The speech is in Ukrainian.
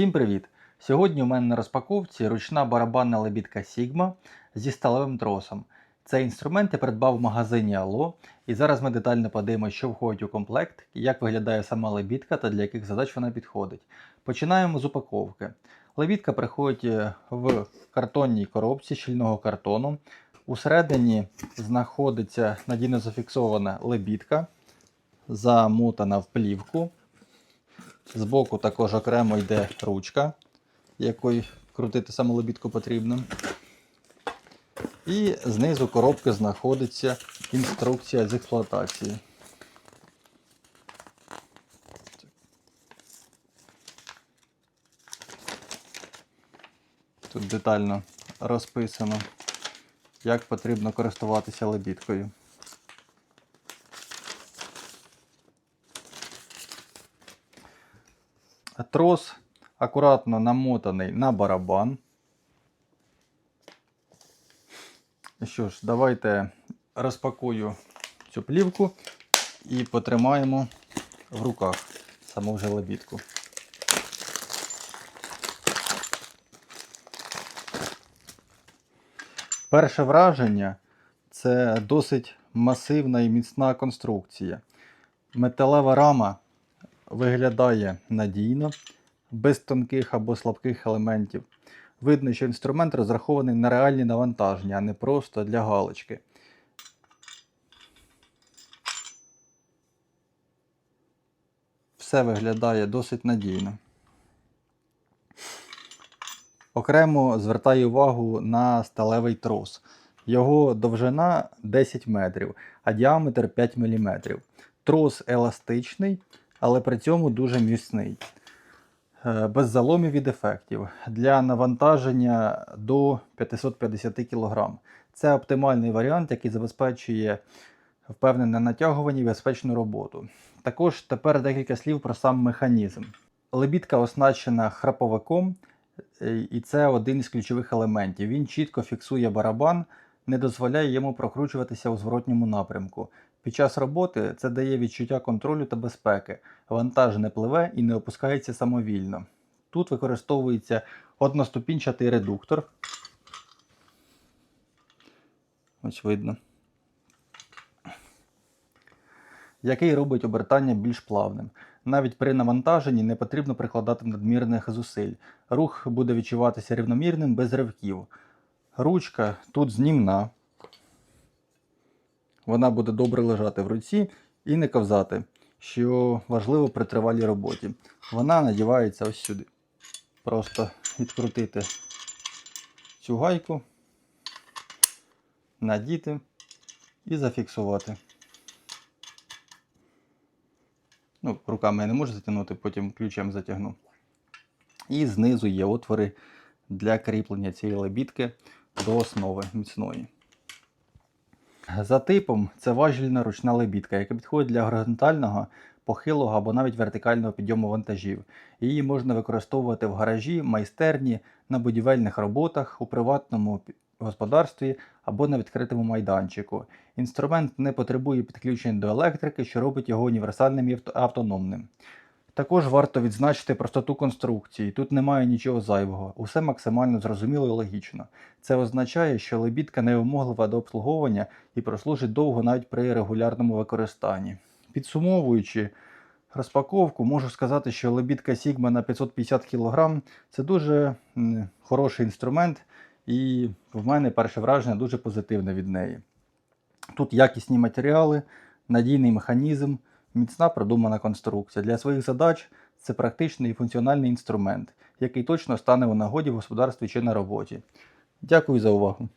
Всім привіт! Сьогодні у мене на розпаковці ручна барабанна лебідка Sigma зі сталевим тросом. Цей інструмент я придбав в магазині Allo, і зараз ми детально подивимося, що входить у комплект, як виглядає сама лебідка та для яких задач вона підходить. Починаємо з упаковки. Лебідка приходить е, в картонній коробці щільного картону. Усередині знаходиться надійно зафіксована лебідка, замотана в плівку. Збоку також окремо йде ручка, якою крутити саму лебідку потрібно. І знизу коробки знаходиться інструкція з експлуатації. Тут детально розписано, як потрібно користуватися лебідкою. Трос акуратно намотаний на барабан. Що ж, давайте розпакую цю плівку і потримаємо в руках саму вже лебідку. Перше враження це досить масивна і міцна конструкція. Металева рама виглядає надійно, без тонких або слабких елементів. Видно, що інструмент розрахований на реальні навантаження, а не просто для галочки. Все виглядає досить надійно. Окремо звертаю увагу на сталевий трос. Його довжина 10 метрів, а діаметр 5 мм. Трос еластичний, але при цьому дуже міцний. Е, Без заломів і дефектів для навантаження до 550 кг. Це оптимальний варіант, який забезпечує впевнене натягування і безпечну роботу. Також тепер декілька слів про сам механізм. Лебідка оснащена храповиком, е, і це один із ключових елементів. Він чітко фіксує барабан, не дозволяє йому прокручуватися у зворотньому напрямку. Під час роботи це дає відчуття контролю та безпеки. Вантаж не пливе і не опускається самовільно. Тут використовується одноступінчатий редуктор. Ось видно. Який робить обертання більш плавним. Навіть при навантаженні не потрібно прикладати надмірних зусиль. Рух буде відчуватися рівномірним без ривків. Ручка тут знімна. Вона буде добре лежати в руці і не ковзати, що важливо при тривалій роботі. Вона надівається ось сюди. Просто відкрутити цю гайку, надіти і зафіксувати. Ну, руками я не можу затягнути, потім ключем затягну. І знизу є отвори для кріплення цієї лебідки до основи міцної. За типом це важільна ручна лебідка, яка підходить для горизонтального, похилого або навіть вертикального підйому вантажів. Її можна використовувати в гаражі, майстерні, на будівельних роботах, у приватному господарстві або на відкритому майданчику. Інструмент не потребує підключень до електрики, що робить його універсальним і автономним. Також варто відзначити простоту конструкції. Тут немає нічого зайвого, усе максимально зрозуміло і логічно. Це означає, що лебідка невимоглива до обслуговування і прослужить довго навіть при регулярному використанні. Підсумовуючи розпаковку, можу сказати, що лебідка Sigma на 550 кг це дуже хороший інструмент, і в мене перше враження дуже позитивне від неї. Тут якісні матеріали, надійний механізм, міцна продумана конструкція. Для своїх задач це практичний і функціональний інструмент, який точно стане у нагоді в господарстві чи на роботі. Дякую за увагу.